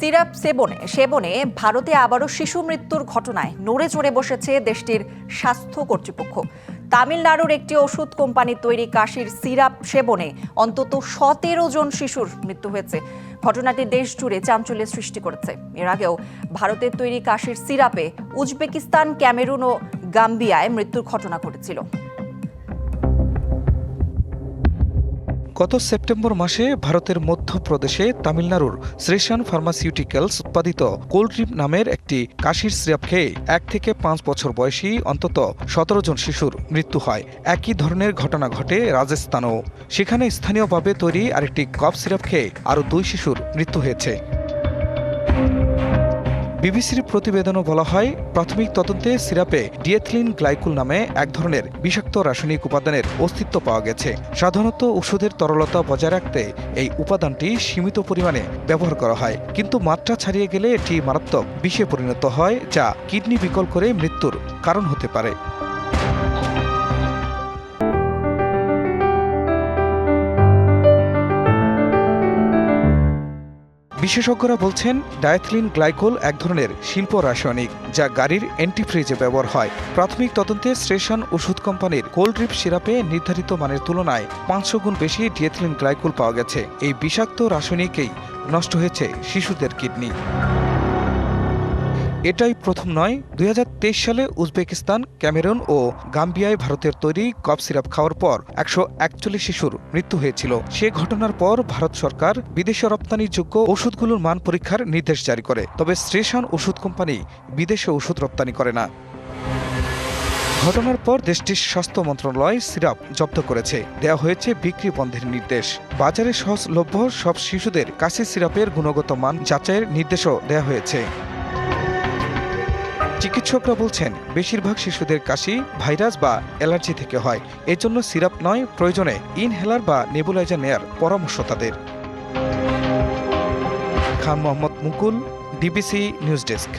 Syrup সেবনে সেবনে ভারতে আবারও শিশু মৃত্যুর ঘটনায় নড়ে চড়ে বসেছে দেশটির স্বাস্থ্য কর্তৃপক্ষ। তামিলনাড়ুর একটি ওষুধ কোম্পানির তৈরি কাশির সিরাপ সেবনে অন্তত সতেরো জন শিশুর মৃত্যু হয়েছে। ঘটনাটি দেশ জুড়ে চাঞ্চল্যের সৃষ্টি করেছে। এর আগেও ভারতের তৈরি কাশির সিরাপে উজবেকিস্তান, ক্যামেরুন ও গাম্বিয়ায় মৃত্যুর ঘটনা ঘটেছিল। গত সেপ্টেম্বর মাসে ভারতের মধ্যপ্রদেশে তামিলনাড়ুর শ্রেশান ফার্মাসিউটিক্যালস উৎপাদিত কোল্ড্রিপ নামের একটি কাশির সিরাপ খেয়ে এক থেকে পাঁচ বছর বয়সী অন্তত সতেরো জন শিশুর মৃত্যু হয়। একই ধরনের ঘটনা ঘটে রাজস্থানেও। সেখানে স্থানীয়ভাবে তৈরি আরেকটি কফ সিরাপ খেয়ে আরও দুই শিশুর মৃত্যু হয়েছে। বিবিসির প্রতিবেদনও বলা হয়, প্রাথমিক তদন্তে সিরাপে ডিএথলিন গ্লাইকুল নামে এক ধরনের বিষাক্ত রাসায়নিক উপাদানের অস্তিত্ব পাওয়া গেছে। সাধারণত ওষুধের তরলতা বজায় রাখতে এই উপাদানটি সীমিত পরিমাণে ব্যবহার করা হয়, কিন্তু মাত্রা ছাড়িয়ে গেলে এটি মারাত্মক বিষে পরিণত হয়, যা কিডনি বিকল করে মৃত্যুর কারণ হতে পারে। বিশেষজ্ঞরা বলছেন, ডায়াথলিন গ্লাইকোল এক ধরনের শিল্প রাসায়নিক যা গাড়ির অ্যান্টিফ্রিজে ব্যবহার হয়। প্রাথমিক তদন্তে স্টেশন ওষুধ কোম্পানির কোল্ড্রিপ সিরাপে নির্ধারিত মানের তুলনায় পাঁচশো গুণ বেশি ডিয়েথলিন গ্লাইকোল পাওয়া গেছে। এই বিষাক্ত রাসায়নিকেই নষ্ট হয়েছে শিশুদের কিডনি। এটাই প্রথম নয়, দুই সালে উজবেকিস্তান, ক্যামেরুন ও গাম্বিয়ায় ভারতের তৈরি কফ সিরাপ খাওয়ার পর একশো একচল্লিশ শিশুর মৃত্যু হয়েছিল। সে ঘটনার পর ভারত সরকার বিদেশে রপ্তানিযোগ্য ওষুধগুলোর মান পরীক্ষার নির্দেশ জারি করে। তবে স্টেশন ওষুধ কোম্পানি বিদেশে ওষুধ রপ্তানি করে না। ঘটনার পর দেশটির স্বাস্থ্য মন্ত্রণালয় সিরাপ জব্দ করেছে। দেওয়া হয়েছে বিক্রি বন্ধের নির্দেশ। বাজারে সহজলভ্য সব শিশুদের কাশি সিরাপের গুণগত মান যাচাইয়ের নির্দেশও দেওয়া হয়েছে। চিকিৎসকরা বলছেন, বেশিরভাগ শিশুদের কাশি, ভাইরাস বা অ্যালার্জি থেকে হয়। এজন্য সিরাপ নয়, প্রয়োজনে ইনহেলার বা নেবুলাইজার নেয়ার পরামর্শ তাদের। Khan Mohammad Mukul DBC news desk.